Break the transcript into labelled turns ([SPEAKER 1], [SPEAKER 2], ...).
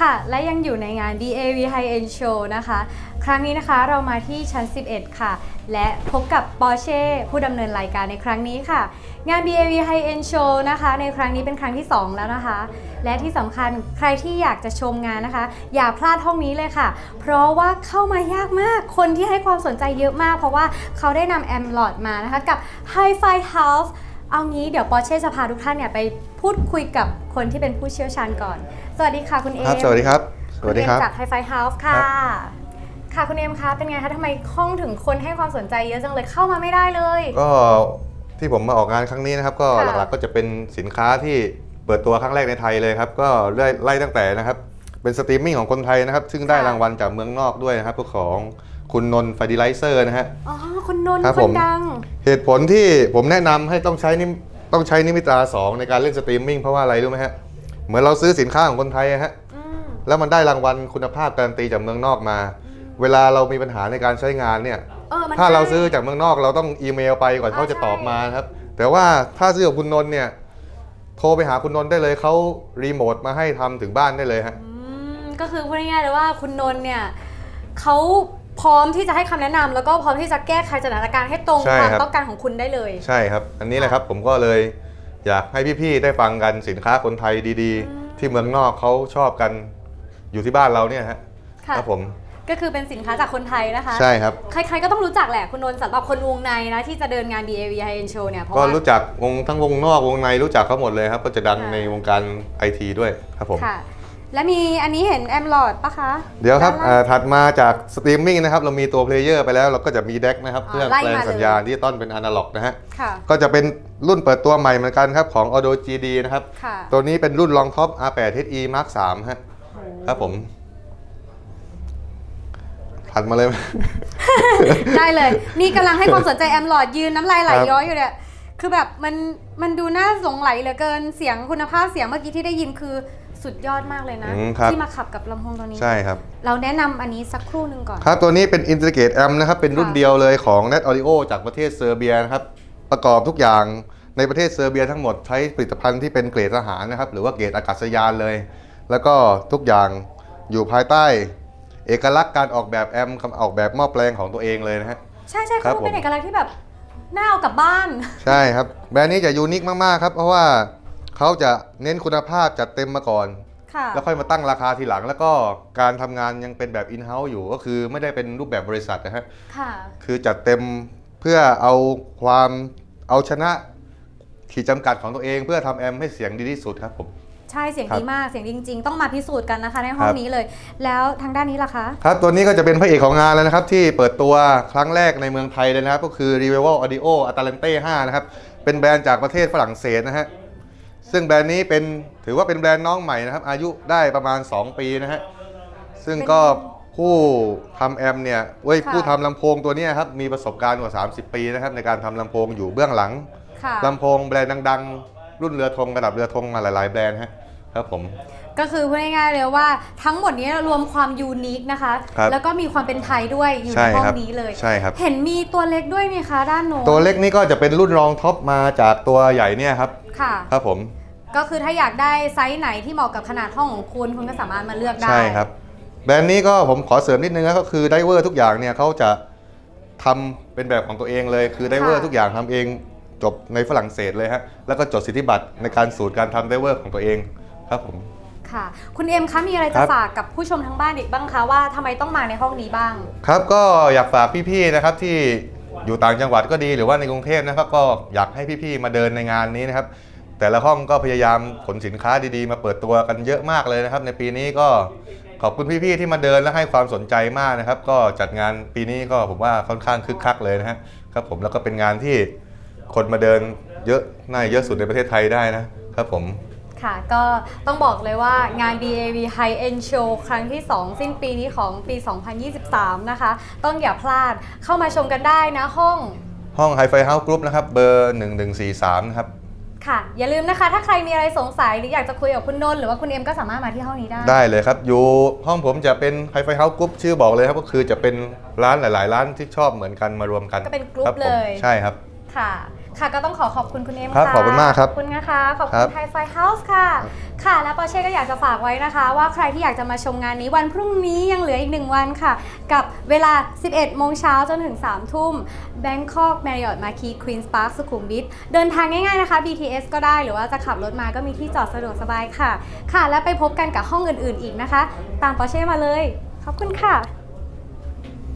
[SPEAKER 1] ค่ะ และยังอยู่ในงาน DAV High End Show นะคะ ครั้งนี้นะคะเรามาที่ชั้น 11 ค่ะ และพบกับปอร์เช่ผู้ดำเนินรายการในครั้งนี้ค่ะ งาน DAV High End Show นะคะ ในครั้งนี้เป็นครั้งที่ 2 แล้วนะคะ และที่สำคัญใครที่อยากจะชมงานนะคะ อย่าพลาดห้องนี้เลยค่ะ เพราะว่าเข้ามายากมากคนที่ให้ความสนใจเยอะมาก เพราะว่าเขาได้นำแอมลอดมานะคะกับ Hi-Fi House เอางี้เดี๋ยวปอร์เช่จะพาทุกท่านเนี่ยไปพูดคุยกับคนที่เป็นผู้เชี่ยวชาญก่อน สวัสดีค่ะคุณเอ
[SPEAKER 2] ครับ
[SPEAKER 1] ม
[SPEAKER 2] สวัสดีครับส
[SPEAKER 1] คุ
[SPEAKER 2] วั
[SPEAKER 1] ณ
[SPEAKER 2] สดี
[SPEAKER 1] เอม
[SPEAKER 2] ครับ
[SPEAKER 1] จาก Hi-Fi House ค่ะ
[SPEAKER 2] ครับ
[SPEAKER 1] ค่ะคุณเอมคะเป็นไงคะทำไมห้องถึงคนให้ความสนใจเยอะจังเลยเข้ามาไม่ได้เลย
[SPEAKER 2] ก็ที่ผมมาออกงานครั้งนี้นะครับ ก็
[SPEAKER 1] ค่ะ
[SPEAKER 2] หลักๆก็จะเป็นสินค้าที่เปิดตัวครั้งแรกในไทยเลยครับ ก็ไล่ไล่ตั้งแต่นะครับ เป็นสตรีมมิ่งของคนไทยนะครับ ซึ่งได้รางวัลจากเมืองนอกด้วยนะครับก็ของคุณนนท์ฟาดิไลเซอร์นะฮะ
[SPEAKER 1] อ๋อคุณนนท์
[SPEAKER 2] ครับ
[SPEAKER 1] ค
[SPEAKER 2] ผ
[SPEAKER 1] น
[SPEAKER 2] ม
[SPEAKER 1] ดัง
[SPEAKER 2] เหตุผลที่ผมแนะนำให้ต้องใช้นิมต้องใช้นิมิตราสองในการเล่นสตรีมมิ่งเพราะว่าอะไรรู้ไหมฮะ เหมือนเราซื้อสินค้าของคนไทยอะฮะ
[SPEAKER 1] อืม
[SPEAKER 2] แล้วมันได้รางวัลคุณภาพการันตีจากเมืองนอกมา เวลาเรามีปัญหาในการใช้งานเนี่ย
[SPEAKER 1] เออมัน
[SPEAKER 2] ถ้าเรา
[SPEAKER 1] ง่ย
[SPEAKER 2] ซื้อจากเมืองนอกเราต้องอีเมลไปก่อน
[SPEAKER 1] อ่า
[SPEAKER 2] เขาจะ
[SPEAKER 1] ใช่
[SPEAKER 2] ตอบมานะครับ แต่ว่าถ้าซื้อกับคุณนนท์เนี่ยโทรไปหาคุณนนท์ได้เลยเขารีโมทมาให้ทำถึงบ้านได้เลยฮะ
[SPEAKER 1] อืม ก็คือพูดง่ายๆเลยว่าคุณนนท์เนี่ยเขาพร้อมที่จะให้คำแนะนำแล้วก็พร้อมที่จะแก้ไขสถานการณ์ให้ตรง
[SPEAKER 2] ใช่
[SPEAKER 1] ความ
[SPEAKER 2] ครับ
[SPEAKER 1] ต้องการของคุณได้เลย
[SPEAKER 2] ใช่ครับ อันนี้แหละครับผมก็เลยอยากให้พี่ๆได้ฟังกันสินค้าคนไทยดีๆ ที่เมืองนอกเขาชอบกันอยู่ที่บ้านเราเนี่ยฮะ
[SPEAKER 1] ค่ะ
[SPEAKER 2] ครับผม
[SPEAKER 1] ก็คือเป็นสินค้าจากคนไทยนะคะ
[SPEAKER 2] ใช่ครับ
[SPEAKER 1] ใครๆก็ต้องรู้จักแหละคุณนนท์สำหรับคนวงในนะที่จะเดินงาน DAV High End Show เนี่ยเพราะ
[SPEAKER 2] ก็
[SPEAKER 1] ว่า
[SPEAKER 2] รู้จักวงทั้งวงนอกวงในรู้จักเขาหมดเลยครับ ก็จะดัง
[SPEAKER 1] ค่ะ
[SPEAKER 2] ในวงการไอทีด้วยครับผม
[SPEAKER 1] ค่ะ และมีอันนี้เห็นแอมลอดปะคะ
[SPEAKER 2] เดี๋ยวครับ
[SPEAKER 1] ด้าน
[SPEAKER 2] อ่า
[SPEAKER 1] ล่าง
[SPEAKER 2] ถัดมาจากสตรีมมิ่งนะครับ เรามีตัวเพลเยอร์ไปแล้ว เราก็จะมีเด็กนะครับ
[SPEAKER 1] อ๋อ
[SPEAKER 2] เครื่อง
[SPEAKER 1] ไล่
[SPEAKER 2] แปลง
[SPEAKER 1] มาเลย
[SPEAKER 2] สัญญาณดิจิตอลเป็นอนาล็อกนะฮะ
[SPEAKER 1] ค่ะ
[SPEAKER 2] ก็จะเป็นรุ่นเปิดตัวใหม่เหมือนกันครับ ของ Audio GD นะครับ
[SPEAKER 1] ค่ะ
[SPEAKER 2] ตัวนี้เป็นรุ่นรองท็อป R8 HE Mark 3ฮะครับผม ถัดมาเลยไหม
[SPEAKER 1] ได้เลย นี่กำลังให้ความสนใจแอมลอดยืนน้ำลายไหล
[SPEAKER 2] ครับ
[SPEAKER 1] ย้อยอยู่เนี่ย คือแบบมันมันดูน่าสงไหลเหลือเกินเสียงคุณภาพเสียงเมื่อกี้ที่ได้ยินคือ สุดยอดมากเลยนะ
[SPEAKER 2] อืมครับ
[SPEAKER 1] ที่มาขับกับลำโพงตัวนี้
[SPEAKER 2] ใช่ครับ
[SPEAKER 1] เราแนะนำอันนี้สักครู่หนึ่งก่อน
[SPEAKER 2] ครับ ตัวนี้เป็น Integrate Amp นะครับ เป็นรุ่น
[SPEAKER 1] ค่ะ
[SPEAKER 2] เดียวเลยของ Net Audio จากประเทศเซอร์เบียนะครับ ประกอบทุกอย่างในประเทศเซอร์เบียทั้งหมดใช้ผลิตภัณฑ์ที่เป็นเกรดทหารนะครับ หรือว่าเกรดอากาศยานเลย แล้วก็ทุกอย่างอยู่ภายใต้ เอกลักษณ์การออกแบบแอมป์คำออกแบบหม้อแปลงของตัวเองเลยนะฮะ
[SPEAKER 1] ใช่ใช่
[SPEAKER 2] ครั
[SPEAKER 1] เขา
[SPEAKER 2] บ
[SPEAKER 1] เป็น
[SPEAKER 2] ผม
[SPEAKER 1] เอกลักษณ์ที่แบบน่าเอากลับบ้าน
[SPEAKER 2] ใช่ครับ แบรนด์นี้จะยูนิคมาก ๆ ครับ เพราะว่า เขาจะเน้นคุณภาพจัดเต็มมาก่อน
[SPEAKER 1] ค่ะ
[SPEAKER 2] แล้วค่อยมาตั้งราคาทีหลัง แล้วก็การทำงานยังเป็นแบบ in-house อยู่ก็คือไม่ได้เป็นรูปแบบบริษัทนะฮะ
[SPEAKER 1] ค่ะ
[SPEAKER 2] คือจัดเต็มเพื่อเอาความเอาชนะขีดจำกัดของตัวเอง เพื่อทำแอมป์ให้เสียงดีที่สุดครับผม
[SPEAKER 1] ใช่เสียง
[SPEAKER 2] ครับ
[SPEAKER 1] ดีมากเสียงดีจริง ๆ ต้องมาพิสูจน์กันนะคะในห้อ
[SPEAKER 2] ค
[SPEAKER 1] ง
[SPEAKER 2] รับ
[SPEAKER 1] นี้เลย แล้วทางด้านนี้ล่ะคะ
[SPEAKER 2] ครับตัวนี้ก็จะเป็นพระเอกของงานแล้วนะครับ ที่เปิดตัวครั้งแรกในเมืองไทยเลยนะครับ ก็คือ Revival Audio Atalante 5 นะครับ เป็นแบรนด์จากประเทศฝรั่งเศสนะฮะ ซึ่งแบรนด์นี้เป็นถือว่าเป็นแบรนด์น้องใหม่นะครับ อายุได้ประมาณ 2 ปีนะฮะ ซึ่งก็ผู้ทำแอมป์เนี่ยเว้ย
[SPEAKER 1] ค่ะ
[SPEAKER 2] ผู้ทำลำโพงตัวเนี้ยครับมีประสบการณ์กว่า 30 ปีนะครับในการทำลำโพงอยู่เบื้องหลัง
[SPEAKER 1] ค่ะ
[SPEAKER 2] ลำโพงแบรนด์ดัง ๆ รุ่นเรือธงระดับเรือธงมาหลายๆแบรนด์ฮะครับผม
[SPEAKER 1] ก็คือพูดง่ายๆเลยว่าทั้งหมดนี้รวมความยูนิคนะคะ
[SPEAKER 2] ครับ
[SPEAKER 1] แล้วก็มีความเป็นไทยด้วยอยู่ใน
[SPEAKER 2] ใช่
[SPEAKER 1] ห้อง
[SPEAKER 2] ครับ
[SPEAKER 1] นี้เลย
[SPEAKER 2] ใช่ครับ
[SPEAKER 1] เห็นมีตัวเล็กด้วยไหมคะด้านโน้น
[SPEAKER 2] ตัวเล็กนี่ก็จะเป็นรุ่นรองท็อปมาจากตัวใหญ่เนี่ยครับ
[SPEAKER 1] ค่ะ
[SPEAKER 2] ครับผม
[SPEAKER 1] ก็คือถ้าอยากได้ไซส์ไหนที่เหมาะกับขนาดห้องของคุณ คุณก็สามารถมาเลือกได้
[SPEAKER 2] ใช่ครับ แบรนด์นี้ก็ผมขอเสริมนิดนึงนะก็คือไดเวอร์ทุกอย่างเนี่ยเขาจะทำเป็นแบบของตัวเองเลย คือไดเวอร์
[SPEAKER 1] ค่ะ
[SPEAKER 2] ทุกอย่างทำเองจบในฝรั่งเศสเลยฮะแล้วก็จดสิทธิบัตรในการสูตรการทำไดเวอร์ของตัวเองครับผม
[SPEAKER 1] ค่ะ คุณเอ็มคะมีอะไร
[SPEAKER 2] ค
[SPEAKER 1] จะ
[SPEAKER 2] รับ
[SPEAKER 1] ฝากกับผู้ชมทั้งบ้านอีกบ้างคะว่าทำไมต้องมาในห้องนี้บ้าง
[SPEAKER 2] ครับก็อยากฝากพี่ๆนะครับที่อยู่ต่างจังหวัดก็ดีหรือว่าในกรุงเทพนะครับก็อยากให้พี่ๆมาเดินในงานนี้นะครับ แต่ละห้องก็พยายามขนสินค้าดีๆ มาเปิดตัวกันเยอะมากเลยนะครับ ในปีนี้ก็ขอบคุณพี่ๆที่มาเดินและให้ความสนใจมากนะครับ ก็จัดงานปีนี้ก็ผมว่าค่อนข้างคึกคักเลยนะฮะครับผมแล้วก็เป็นงานที่คนมาเดินเยอะน่าจะเยอะสุดในประเทศไทยได้นะครับผม
[SPEAKER 1] ค่ะก็ต้องบอกเลยว่างาน DAV High End Show ครั้งที่ 2 สิ้นปีนี้ของปี 2023 นะคะ ต้องอย่าพลาดเข้ามาชมกันได้นะห้อง
[SPEAKER 2] ห้อง Hi-Fi House Group นะครับ เบอร์ 1143 นะครับ
[SPEAKER 1] ค่ะ อย่าลืมนะคะ ถ้าใครมีอะไรสงสัยหรืออยากจะคุยกับคุณนนท์หรือว่าคุณเอ็มก็สามารถมาที่ห้องนี้ได้
[SPEAKER 2] ได้เลยครับ อยู่ห้องผมจะเป็น Hi-Fi House Group ชื่อบอกเลยครับ ก็คือจะเป็นร้านหลาย ๆ ร้านที่ชอบเหมือนกันมารวมกัน
[SPEAKER 1] ก็เป็นกรุ๊ป
[SPEAKER 2] คผม
[SPEAKER 1] เลย
[SPEAKER 2] ใช่ครับ
[SPEAKER 1] ค่ะ ค่ะก็ต้องขอขอบคุณคุณเอ็ม
[SPEAKER 2] ครับ
[SPEAKER 1] ค่ะ
[SPEAKER 2] ขอบคุณมากครับ
[SPEAKER 1] ขอบคุณนะคะ ขอบ
[SPEAKER 2] ครั
[SPEAKER 1] คุณ
[SPEAKER 2] บ
[SPEAKER 1] ไทยไฟเฮาส์ค่ะ ค่ะ และปอเช่ก็อยากจะฝากไว้นะคะ ว่าใครที่อยากจะมาชมงานนี้วันพรุ่งนี้ยังเหลืออีกหนึ่งวันค่ะ กับเวลา 11 โมงเช้าจนถึง 3 ทุ่ม Bangkok Marriott Marquis Queen's Park สุขุมวิท เดินทางง่ายๆนะคะ BTS ก็ได้หรือว่าจะขับรถมาก็มีที่จอดสะดวกสบายค่ะ ค่ะ และไปพบกันกับห้องอื่นๆอีกนะคะ ตามปอเช่มาเลย ขอบคุณค่ะ